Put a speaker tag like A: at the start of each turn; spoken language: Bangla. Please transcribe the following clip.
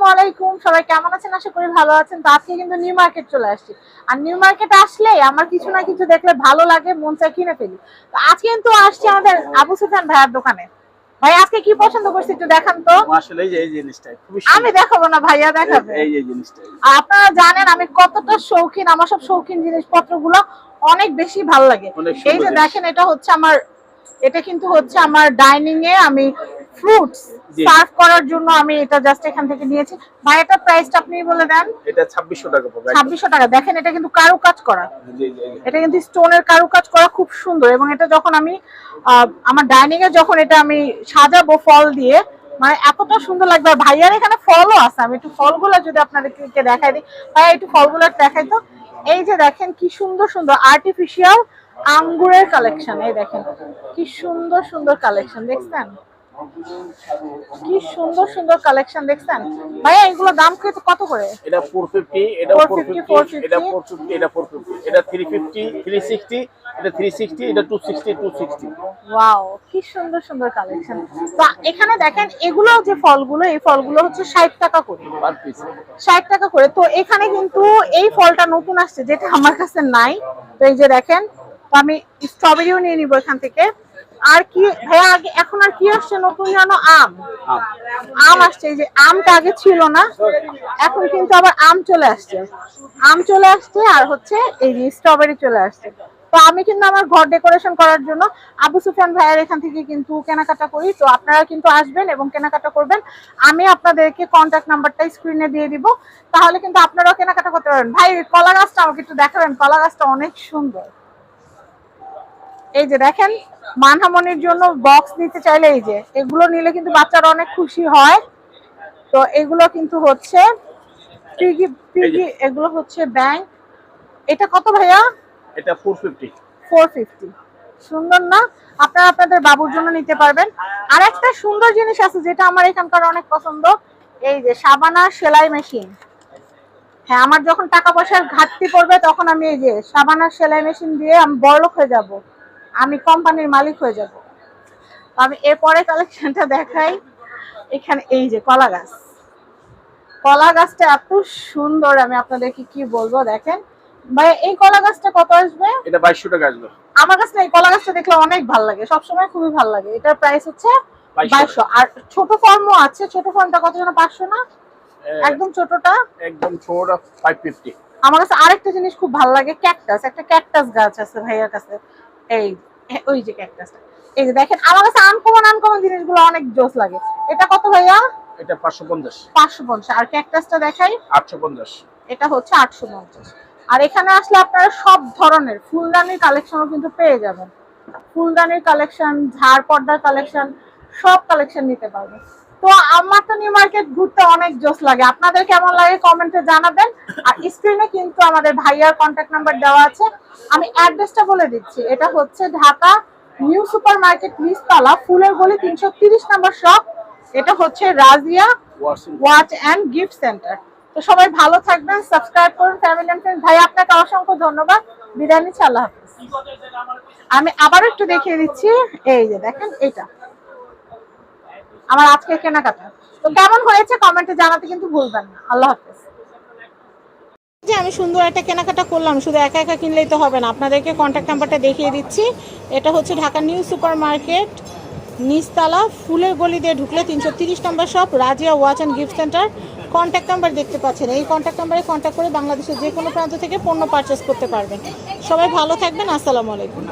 A: আসসালামু আলাইকুম। সবাই কেমন আছেন? আশা করি ভালো আছেন। তো আজকে কিন্তু নিউ মার্কেট চলে আসছি। আর নিউ মার্কেট আসলে আমার কিছু না কিছু দেখলে ভালো লাগে মন চায় কিনে ফেলি। তো আজকে কিন্তু আসছি আমাদের আবু সুফিয়ান ভাইয়ার দোকানে। ভাই আজকে কি পছন্দ করছি একটু দেখান তো?
B: আসলে এই জিনিসটা
A: আমি দেখাবো না ভাইয়া দেখাবে।
B: এই যে জিনিসটা
A: আপনারা জানেন আমি কতটা শৌখিন আমার সব শৌখিন জিনিসপত্রগুলো অনেক বেশি ভালো লাগে। এই যে দেখেন এটা হচ্ছে আমার এটা কিন্তু হচ্ছে আমার ডাইনিং এ আমি ফ্রুটস সার্ভ করার জন্য আমি এটা জাস্ট এখান থেকে নিয়েছি। ভাই এটা প্রাইসটা আপনি বলে দেন।
B: এটা ছাব্বিশশো টাকা পাবে
A: ছাব্বিশশো টাকা। দেখেন এটা কিন্তু করা।
B: জি জি জি।
A: এটা কিন্তু স্টোনের কারুকাজ করা খুব সুন্দর এবং এটা যখন আমি আমার ডাইনিং এ যখন এটা আমি সাজাবো ফল দিয়ে মানে এতটা সুন্দর লাগবে। ভাইয়ার এখানে ফলও আছে। আমি একটু ফলগুলো যদি আপনাদেরকে দেখাই দিই। ভাই একটু ফলগুলো দেখাই তো। এই যে দেখেন কি সুন্দর সুন্দর আর্টিফিশিয়াল আঙ্গুরের কালেকশন এই দেখেন কি সুন্দর সুন্দর কালেকশন দেখছেন? কি সুন্দর সুন্দর কালেকশন দেখছেন? ভাইয়া এগুলো দাম কত করে?
B: এটা ফোর ফিফটি এটা
A: 450,
B: ফিফটি এটা ফোর ফিফটি এটা ফোর ফিফটি এটা থ্রি ফিফটি থ্রি সিক্সটি এটা থ্রি সিক্সটি এটা two sixty two sixty
A: wow কি সুন্দর সুন্দর কালেকশন তো এখানে দেখেন এগুলো যে ফলগুলো এই ফলগুলো হচ্ছে ষাট টাকা করে।
B: পার পিস
A: ষাট টাকা করে। তো এখানে কিন্তু এই ফলটা নতুন আসছে যেটা আমার কাছে নাই। তো এই যে দেখেন আমি স্ট্রবেরিও নিয়ে নিবো এখান থেকে। আর কি ভাইয়া আগে এখন আর কি আসছে? নতুন জানো আম। আম। আসছে এই যে আমটা আগে ছিল না এখন কিন্তু আবার আম চলে আসছে। আম চলে আসছে আর হচ্ছে এই যে স্ট্রবেরি চলে আসছে। তো আমি কিন্তু আমার ঘর ডেকোরেশন করার জন্য আবু সুফিয়ান ভাইয়ের এখান থেকে কিন্তু কেনাকাটা করি। তো আপনারা কিন্তু আসবেন এবং কেনাকাটা করবেন। আমি আপনাদেরকে কন্ট্যাক্ট নাম্বারটা স্ক্রিনে দিয়ে দিব। তাহলে কিন্তু আপনারাও কেনাকাটা করতে পারবেন। ভাই কলা গাছটা আমাকে একটু দেখাবেন। কলা গাছটা অনেক সুন্দর। এই যে দেখেন মানহামনির জন্য বক্স নিতে চাইলে এই যে এগুলো নিলে কিন্তু বাচ্চারা অনেক খুশি হয়। তো এগুলো কিন্তু হচ্ছে পিগি পিগি এগুলো হচ্ছে ব্যাংক এটা কত ভাইয়া?
B: এটা ফোর ফিফটি
A: ফোর ফিফটি সুন্দর না? আপনারা আপনাদের বাবুর জন্য নিতে পারবেন। আর একটা সুন্দর জিনিস আছে যেটা আমার এখানকার অনেক পছন্দ। এই যে সাবানা সেলাই মেশিন হ্যাঁ আমার যখন টাকা পয়সার ঘাটতি পড়বে তখন আমি এই যে সাবানা সেলাই মেশিন দিয়ে আমি বড়লোক হয়ে যাব। আমি কোম্পানির মালিক হয়ে যাব। আমি এরপরে কালেকশনটা দেখাই। এখানে এই যে কলা গাছ। কলা গাছটা এত সুন্দর আমি আপনাদেরকে কি বলব দেখেন। ভাই এই কলা গাছটা কত আসবে?
B: এটা বাইশশো টাকা আসবে।
A: আমার কাছে এই কলা গাছটা দেখলে অনেক ভালো লাগে সবসময় খুবই ভালো লাগে। এটার প্রাইস হচ্ছে
B: 2200
A: বাইশশো। আর ছোট ফর্মও আছে ছোট ফর্মটা কত যেন পাঁচশো না? একদম ছোটটা।
B: একদম ছোটটা ফাইভ ফিফটি
A: আমার কাছে আরেকটা জিনিস খুব ভালো লাগে ক্যাকটাস একটা ক্যাকটাস গাছ আছে ভাইয়ার কাছে। এই ওই যে ক্যাকটাসটা এই যে দেখেন আমার কাছে আনকমন আনকমন জিনিসগুলো অনেক জোস লাগে। এটা কত ভাইয়া?
B: এটা পাঁচশো পঞ্চাশ।
A: পাঁচশো পঞ্চাশ। আর ক্যাকটাসটা দেখাই।
B: আটশো পঞ্চাশ।
A: এটা হচ্ছে আটশো পঞ্চাশ। আর এখানে আসলে আপনারা সব ধরনের ফুলদানির কালেকশনও কিন্তু পেয়ে যাবেন। ফুলদানির কালেকশন ঝাড় পর্দার কালেকশন সব কালেকশন নিতে পারবেন। তো আমার তো নিউ মার্কেট ঘুরতে অনেক জোস লাগে। আপনাদের কেমন লাগে কমেন্টে জানাবেন। আর স্ক্রিনে কিন্তু আমাদের ভাইয়ার কন্ট্যাক্ট নাম্বার দেওয়া আছে। আমি অ্যাড্রেসটা বলে দিচ্ছি। এটা হচ্ছে ঢাকা নিউ সুপার মার্কেট নিচতলা ফুলের গলি তিনশো তিরিশ নম্বর শপ এটা হচ্ছে Razia watch and gift centre তো সবাই ভালো থাকবেন সাবস্ক্রাইব করুন ফ্যামিলি এন্ড ফ্রেন্ড ভাই আপনাকে অসংখ্য ধন্যবাদ। বিদায় নিচ্ছি আল্লাহ হাফিজ। আমি আবার একটু দেখিয়ে দিচ্ছি। এই যে দেখেন এটা আমার আজকে কেনাকাটা। তো কেমন হয়েছে কমেন্টে জানাতে কিন্তু ভুলবেন না। আল্লাহ হাফিজ। যে আমি সুন্দর একটা কেনাকাটা করলাম, শুধু একা একা কিনলেই তো হবে না। আপনাদেরকে কন্ট্যাক্ট নাম্বারটা দেখিয়ে দিচ্ছি। এটা হচ্ছে ঢাকা নিউ সুপার মার্কেট নিচতলা, ফুলের গলি দিয়ে ঢুকলে তিনশো তিরিশ number shop Razia watch and gift centre. Contact number দেখতে পাচ্ছেন। এই কন্ট্যাক্ট নাম্বারে কন্ট্যাক্ট করে বাংলাদেশের যে কোনো প্রান্ত থেকে পণ্য পারচেস করতে পারবেন। সবাই ভালো থাকবেন। আসসালামু আলাইকুম।